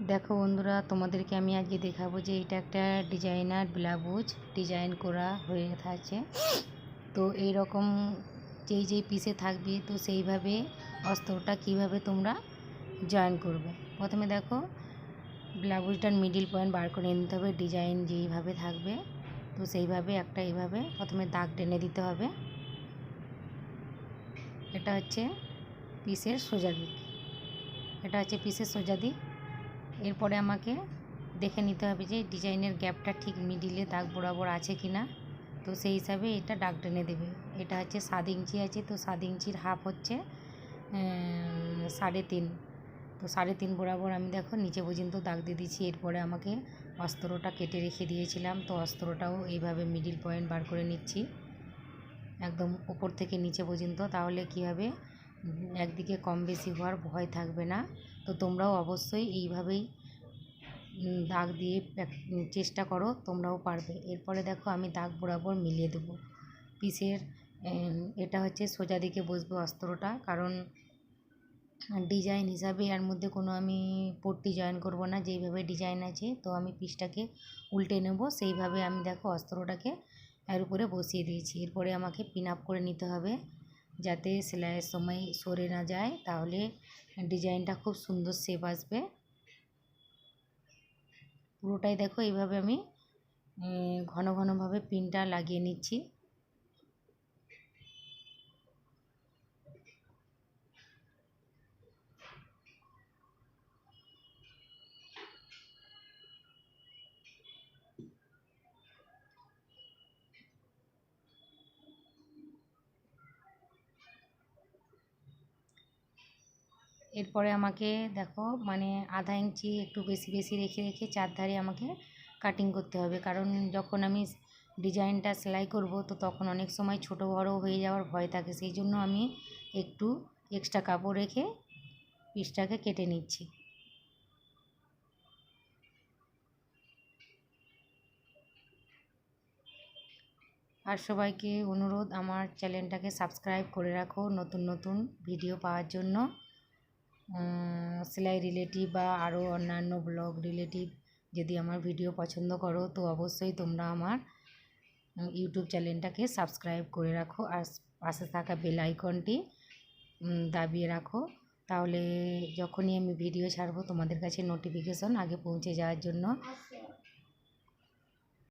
দেখো বন্ধুরা, তোমাদেরকে আমি আজকে দেখাবো যে এটা একটা ডিজাইনার ব্লাউজ ডিজাইন করা হয়ে আছে তো এই রকম যেই যেই পিসে থাকবে, তো সেইভাবে অস্ত্রটা কীভাবে তোমরা জয়েন করবে? প্রথমে দেখো ব্লাউজটার মিডিল পয়েন্ট বার করে নিতে হবে, ডিজাইন যেইভাবে থাকবে, তো সেইভাবে একটা এইভাবে প্রথমে দাগ টেনে দিতে হবে। এটা হচ্ছে পিসের সোজা দিক। এটা হচ্ছে পিসের সোজা দিক। এরপরে আমাকে দেখে নিতে হবে যে ডিজাইনের গ্যাপটা ঠিক মিডিলে দাগ বরাবর আছে কি না তো সেই হিসাবে এটা দাগ টেনে দেবে। এটা হচ্ছে সাত ইঞ্চি আছে, তো সাত ইঞ্চির হাফ হচ্ছে সাড়ে তিন। তো সাড়ে তিন বরাবর আমি দেখো নিচে পর্যন্ত দাগ দিয়ে দিচ্ছি এরপরে আমাকে অস্ত্রটা কেটে রেখে দিয়েছিলাম। তো অস্ত্রটাও এইভাবে মিডিল পয়েন্ট বার করে নিচ্ছি, একদম উপর থেকে নিচে পর্যন্ত। তাহলে কী হবে? একদিকে কম বেশি হওয়ার ভয় থাকবে না। তো তোমরাও অবশ্যই এইভাবেই দাগ দিয়ে চেষ্টা করো, তোমরাও পারবে। এরপরে দেখো আমি দাগ বরাবর মিলিয়ে দেবো। পিসের এটা হচ্ছে সোজা দিকে বসবে অস্ত্রটা, কারণ ডিজাইন হিসাবে এর মধ্যে কোনো আমি পট্টি জয়েন করব না, যেইভাবে ডিজাইন আছে, তো আমি পিসটাকে উল্টে নেব। সেইভাবে আমি দেখো অস্ত্রটাকে এর উপরে বসিয়ে দিয়েছি। এরপরে আমাকে পিন আপ করে নিতে হবে। যাতে সেলাইয়ের সময় সরে না যায়, তাহলে ডিজাইনটা খুব সুন্দর শেপ আসবে। পুরোটাই দেখো এইভাবে আমি ঘন ঘনভাবে পিনটা লাগিয়ে নিচ্ছি। এরপরে আমাকে দেখো মানে আধা ইঞ্চি একটু বেশি বেশি রেখে রেখে চারধারে আমাকে কাটিং করতে হবে। কারণ যখন আমি ডিজাইনটা সেলাই করব, তো তখন অনেক সময় ছোট বড় হয়ে যাওয়ার ভয় থাকে। সেই জন্য আমি একটু এক্সট্রা কাপড় রেখে পিসটাকে কেটে নিচ্ছি। আর সবাইকে অনুরোধ, আমার চ্যানেলটাকে সাবস্ক্রাইব করে রাখো নতুন নতুন ভিডিও পাওয়ার জন্য। সেলাই রিলেটিভ বা আরও অন্যান্য ব্লগ রিলেটিভ যদি আমার ভিডিও পছন্দ করো, তো অবশ্যই তোমরা আমার ইউটিউব চ্যানেলটাকে সাবস্ক্রাইব করে রাখো আর পাশে থাকা বেল আইকনটি দাবিয়ে রাখো। তাহলে যখনই আমি ভিডিও ছাড়বো তোমাদের কাছে নোটিফিকেশন আগে পৌঁছে যাওয়ার জন্য।